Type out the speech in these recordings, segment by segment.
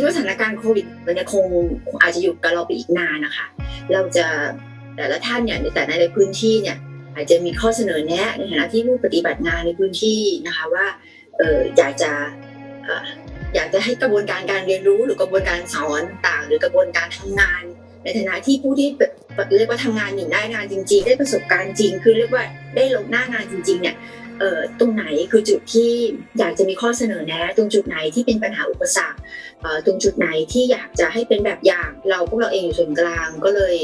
ดว่าสถานการณ์โควิดมันยังคงอาจจะอยู่กับเราไปอีกนานนะคะ เราจะแต่ละท่านเนี่ยในแต่ในพื้นที่เนี่ยอาจจะมีข้อเสนอแนะในฐานะที่ผู้ปฏิบัติงานในพื้นที่นะคะว่าเอออยากจะออยากจะให้กระบวนการการเรียนรู้หรือกระบวนการสอนต่างหรือกระบวนการทำงาน ในฐานะที่ผู้ที่เรียกว่าทำงานอยู่หน้างานจริง ๆ ได้ประสบการณ์จริง คือเรียกว่าได้ลงหน้างานจริงๆเนี่ย ตรงไหนคือจุดที่อยากจะมีข้อเสนอแนะ ตรงจุดไหนที่เป็นปัญหาอุปสรรคเอ่อตรงจุดไหนที่อยากจะให้เป็นแบบอย่างเราพวกเราเองอยู่ส่วนกลางก็เลย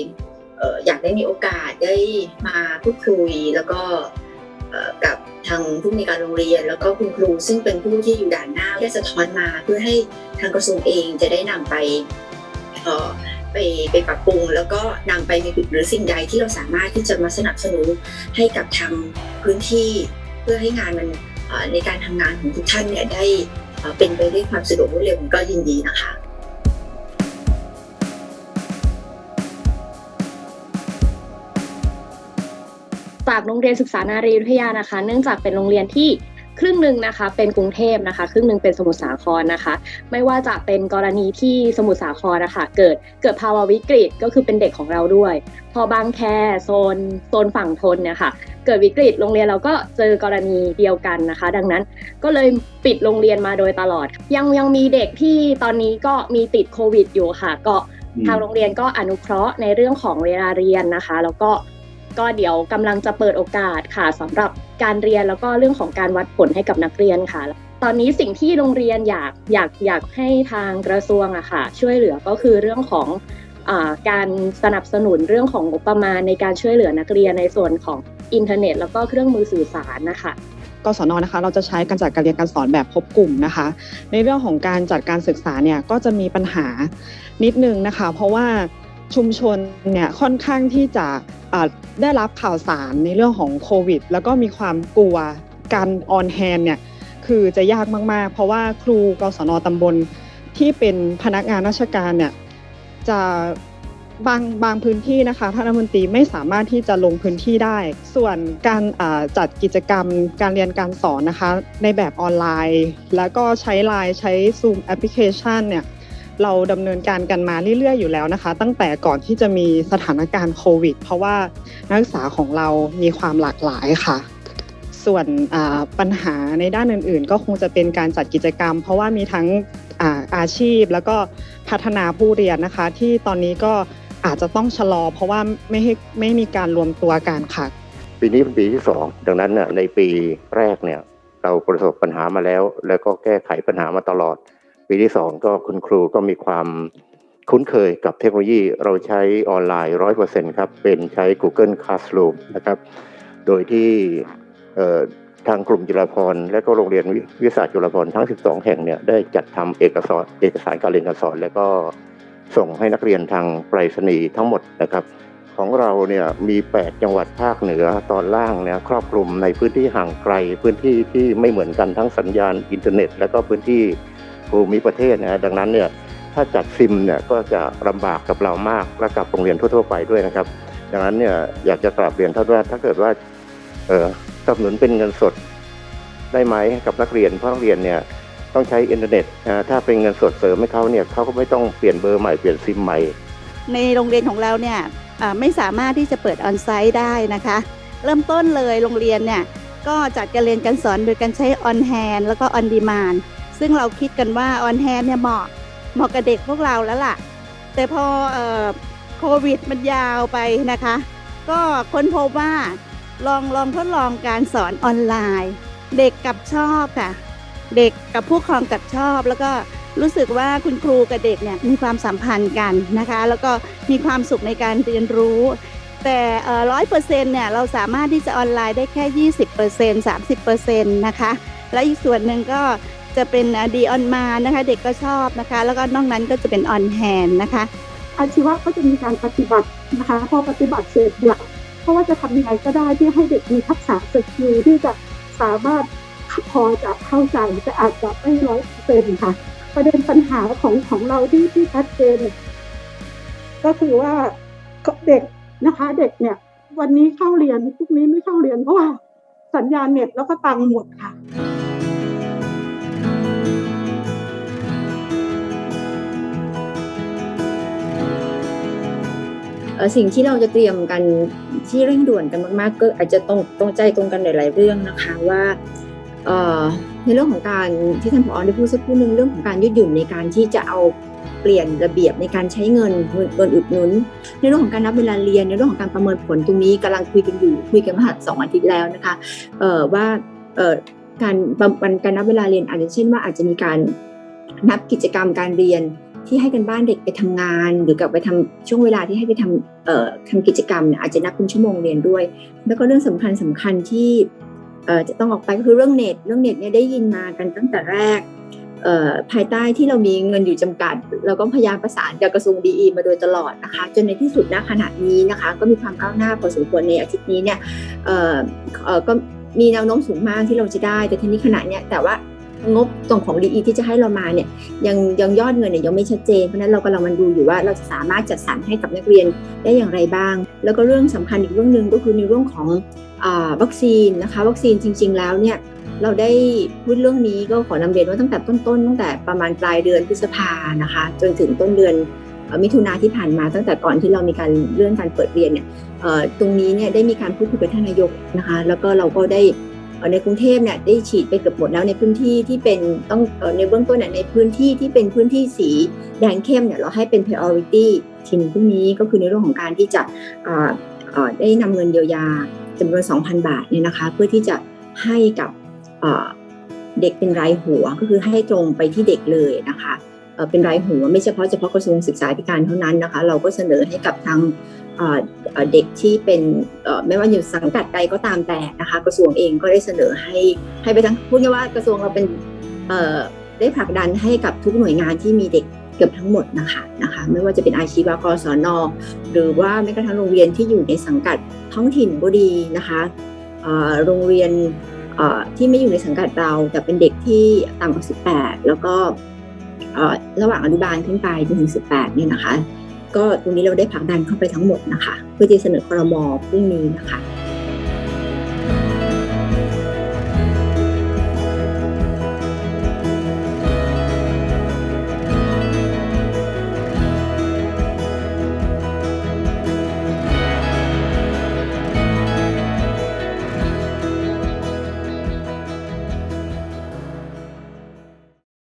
เอ่ออยากได้มีโอกาสได้มาพูดคุยแล้วก็เอ่อกับทางผู้มีการโรงเรียน แล้วก็คุณครูซึ่งเป็นผู้ที่อยู่ด่านหน้าได้สะท้อนมา เพื่อให้ทางกระทรวงเองจะได้นำไปเอ่อไปไปปรับปรุง แล้วก็นำไปในหรือสิ่งใดที่เราสามารถที่จะมาสนับสนุนให้กับทางพื้นที่ พื่อให้งานมันในการทำงานของทุกท่านเนี่ยได้เอ่อเป็นไปด้วยความสะดวกรวดเร็วก็ยินดีนะคะจากโรงเรียนศึกษานารีวิทยานะคะ เนื่องจากเป็นโรงเรียนที่ ครึ่งหนึ่งนะคะเป็นกรุงเทพนะคะ ครึ่งหนึ่งเป็นสมุทรสาครนะคะ ไม่ว่าจะเป็นกรณีที่สมุทรสาครนะคะเกิดเกิดภาวะวิกฤตก็คือเป็นเด็กของเราด้วย พอบางแคโซนโซนฝั่งทนเนี่ยค่ะเกิดวิกฤตโรงเรียนเราก็เจอกรณีเดียวกันนะคะ ดังนั้นก็เลยปิดโรงเรียนมาโดยตลอด ยังยังมีเด็กที่ตอนนี้ก็มีติดโควิดอยู่ค่ะ ก็ทางโรงเรียนก็อนุเคราะห์ในเรื่องของเวลาเรียนนะคะ แล้วก็ก็เดี๋ยวกำลังจะเปิดโอกาสค่ะสำหรับ การเรียนแล้วก็เรื่องของการวัดผลให้กับนักเรียนค่ะ ตอนนี้สิ่งที่โรงเรียนอยากอยากอยากให้ทางกระทรวงอะค่ะ ช่วยเหลือก็คือเรื่องของอการสนับสนุนเรื่องของงบประมาณในการช่วยเหลือนักเรียนในส่วนของอินเทอร์เน็ต แล้วก็เครื่องมือสื่อสารนะคะกศนนะคะเราจะใช้การจัดการเรียนการสอนแบบพบกลุ่มนะคะ ในเรื่องของการจัดการศึกษาเนี่ยก็จะมีปัญหานิดนึงนะคะ เพราะว่า ชุมชนเนี่ยค่อนข้างที่จะได้รับข่าวสารในเรื่องของโควิด แล้วก็มีความกลัวการออนแฮนเนี่ยคือจะยากมากๆ เพราะว่าครูกศนตำบลที่เป็นพนักงานราชการเนี่ยจะบางบางพื้นที่นะคะท่านรัฐมนตรีไม่สามารถที่จะลงพื้นที่ได้ ส่วนการจัดกิจกรรมการเรียนการสอนนะคะ ในแบบออนไลน์ แล้วก็ใช้ไลน์ใช้ Zoom แอปพลิเคชันเนี่ย เราดำเนินการกันมาเรื่อยๆอยู่แล้วนะคะ ตั้งแต่ก่อนที่จะมีสถานการณ์โควิด เพราะว่านักศึกษาของเรามีความหลากหลายค่ะ ส่วนปัญหาในด้านอื่น ๆ ก็คงจะเป็นการจัดกิจกรรม เพราะว่ามีทั้งอาอาชีพแล้วก็พัฒนาผู้เรียนนะคะ ที่ตอนนี้ก็อาจจะต้องชะลอ เพราะว่าไม่ให้ไม่มีการรวมตัวกันค่ะปีนี้เป็นปีที่สองดังนั้นในปีแรกเนี่ยเราประสบปัญหามาแล้ว แล้วก็แก้ไขปัญหามาตลอด ปีที่สองก็คุณครูก็มีความคุ้นเคยกับเทคโนโลยีเราใช้ออนไลน์ร้อยเปอร์เซ็นต์ครับ เป็นใช้ Google Classroom นะครับ โดยที่ทางกลุ่มจุฬาภรณ์และก็โรงเรียนวิวิทยาศาสตร์จุฬาภรณ์ทั้ง 12 แห่งเนี่ยได้จัดทำเอกสารเอกสารการเรียนการสอน แล้วก็ส่งให้นักเรียนทางไปรษณีย์ทั้งหมดนะครับ ของเราเนี่ยมี 8 จังหวัดภาคเหนือตอนล่างเนี่ยครอบคลุมในพื้นที่ห่างไกล พื้นที่ที่ไม่เหมือนกันทั้งสัญญาณอินเทอร์เน็ต และก็พื้นที่ ภูมิประเทศนะดังนั้นเนี่ยถ้าจัดซิมเนี่ยก็จะลำบากกับเรามากและกับโรงเรียนทั่วๆไปด้วยนะครับดังนั้นเนี่ยอยากจะกราบเรียนท่านว่าถ้าเกิดว่าเออสนับสนุนเป็นเงินสดได้ไหมกับนักเรียนเพราะนักเรียนเนี่ยต้องใช้อินเทอร์เน็ตนะถ้าเป็นเงินสดเสริมให้เขาเนี่ยเขาก็ไม่ต้องเปลี่ยนเบอร์ใหม่เปลี่ยนซิมใหม่ในโรงเรียนของเราเนี่ยไม่สามารถที่จะเปิดออนไซต์ได้นะคะ เริ่มต้นเลยโรงเรียนเนี่ยก็จัดการเรียนการสอนโดยการใช้ออนแฮนแล้วก็ออนดีมาน ซึ่งเราคิดกันว่าออนแฮนเนี่ยเหมาะเหมาะกับเด็กพวกเราแล้วล่ะ แต่พอเอ่อโควิดมันยาวไปนะคะ ก็ค้นพบว่าลองลองทดลองการสอนออนไลน์ เด็กกับชอบค่ะ เด็กกับผู้ปกครองกับชอบ แล้วก็รู้สึกว่าคุณครูกับเด็กเนี่ยมีความสัมพันธ์กันนะคะ แล้วก็มีความสุขในการเรียนรู้ แต่ร้อยเปอร์เซ็นต์เนี่ยเราสามารถที่จะออนไลน์ได้แค่ยี่สิบเปอร์เซ็นต์สามสิบเปอร์เซ็นต์นะคะ และอีกส่วนหนึ่งก็ จะเป็นดีออนมานะคะ เด็กก็ชอบนะคะ แล้วก็นอกนั้นก็จะเป็นออนแฮนนะคะ อาชีวะก็จะมีการปฏิบัตินะคะ พอปฏิบัติเสร็จเนี่ยเพราะว่าจะทำยังไงก็ได้ที่ให้เด็กมีทักษะสกิลที่จะสามารถพอจะเข้าใจแต่อาจจะไม่ร้อยเปอร์เซ็นต์ค่ะ ประเด็นปัญหาของของเราที่ที่ชัดเจนก็คือว่าเด็กนะคะ เด็กเนี่ย วันนี้เข้าเรียนพรุ่งนี้ไม่เข้าเรียนเพราะว่าสัญญาณเน็ตแล้วก็ตังค์หมดค่ะ สิ่งที่เราจะเตรียมกันที่เร่งด่วนกันมากๆ ก็อาจจะตรงตรงใจตรงกันหลาย ๆ เรื่องนะคะว่าในเรื่องของการที่ท่านผอได้พูดสักครู่หนึ่งเรื่องของการยืดหยุ่นในการที่จะเอาเปลี่ยนระเบียบในการใช้เงินเงินอุดหนุน ในเรื่องของการนับเวลาเรียนในเรื่องของการประเมินผลตรงนี้กำลังคุยกันอยู่คุยกันมาสองอาทิตย์แล้วนะคะเออว่าเออการวันการนับเวลาเรียนอาจจะเช่นว่าอาจจะมีการนับกิจกรรมการเรียน ที่ให้กันบ้านเด็กไปทำงาน หรือกับไปทำช่วงเวลาที่ให้ไปทำเอ่อทำกิจกรรมเนี่ยอาจจะนับเป็นชั่วโมงเรียนด้วย แล้วก็เรื่องสำคัญสำคัญที่เอ่อจะต้องออกไปก็คือเรื่องเน็ตเรื่องเน็ตเนี่ยได้ยินมากันตั้งแต่แรกเอ่อภายใต้ที่เรามีเงินอยู่จำกัด เราก็พยายามประสานกับกระทรวงดีมาโดยตลอดนะคะ จนในที่สุดณขณะนี้นะคะ ก็มีความก้าวหน้าพอสมควรในอาทิตย์นี้เนี่ยเอ่อเอ่อก็มีแนวโน้มสูงมากที่เราจะได้ แต่ทีนี้ขณะเนี้ยแต่ว่า งบตรงของดีที่จะให้เรามาเนี่ยยังยังยอดเงินเนี่ยยังไม่ชัดเจนเพราะนั้นเรากำลังมันดูอยู่ว่าเราจะสามารถจัดสรรให้กับนักเรียนได้อย่างไรบ้าง แล้วก็เรื่องสำคัญอีกเรื่องหนึ่งก็คือในเรื่องของอวัคซีนนะคะวัคซีนจริง ๆ แล้วเนี่ยเราได้พูดเรื่องนี้ก็ขอนำเรียนว่าตั้งแต่ต้นๆตั้งแต่ประมาณปลายเดือนพฤษภานะคะจนถึงต้นเดือนมิถุนาที่ผ่านมาตั้งแต่ก่อนที่เรามีการเลื่อนการเปิดเรียนเนี่ยตรงนี้เนี่ยได้มีการพูดคุยกับท่านนายกนะคะแล้วก็เราก็ได้ ในกรุงเทพเนี่ยได้ฉีดไปเกือบหมดแล้วในพื้นที่ที่เป็นต้องในเบื้องต้นในพื้นที่ที่เป็นพื้นที่สีแดงเข้มเนี่ยเราให้เป็น priority ทีนึงพรุ่งนี้ก็คือในเรื่องของการที่จะได้นำเงินเยียวยาจำนวน 2,000 บาทเนี่ยนะคะ เพื่อที่จะให้กับเอ่อเด็กเป็นรายหัวก็คือให้ตรงไปที่เด็กเลยนะคะ เป็นรายหัว ไม่เฉพาะเฉพาะกระทรวงศึกษาธิการเท่านั้นนะคะ เราก็เสนอให้กับทางเด็กที่เป็นไม่ว่าอยู่สังกัดใดก็ตามแต่นะคะกระทรวงเองก็ได้เสนอให้ให้ไปทั้งพูดง่ายว่ากระทรวงเราเป็นได้ผลักดันให้กับทุกหน่วยงานที่มีเด็กเกือบทั้งหมดนะคะนะคะไม่ว่าจะเป็นอาชีวะกศนหรือว่าแม้กระทั่งโรงเรียนที่อยู่ในสังกัดท้องถิ่นก็ดีนะคะโรงเรียนที่ไม่อยู่ในสังกัดเราแต่เป็นเด็กที่ต่ำกว่า 18 แล้วก็ ระหว่างอนุบาลขึ้นไปจนถึง 18 เนี่ยนะคะ ก็ตรงนี้เราได้ผลักดันเข้าไปทั้งหมดนะคะ เพื่อที่จะเสนอครมพรุ่งนี้นะคะ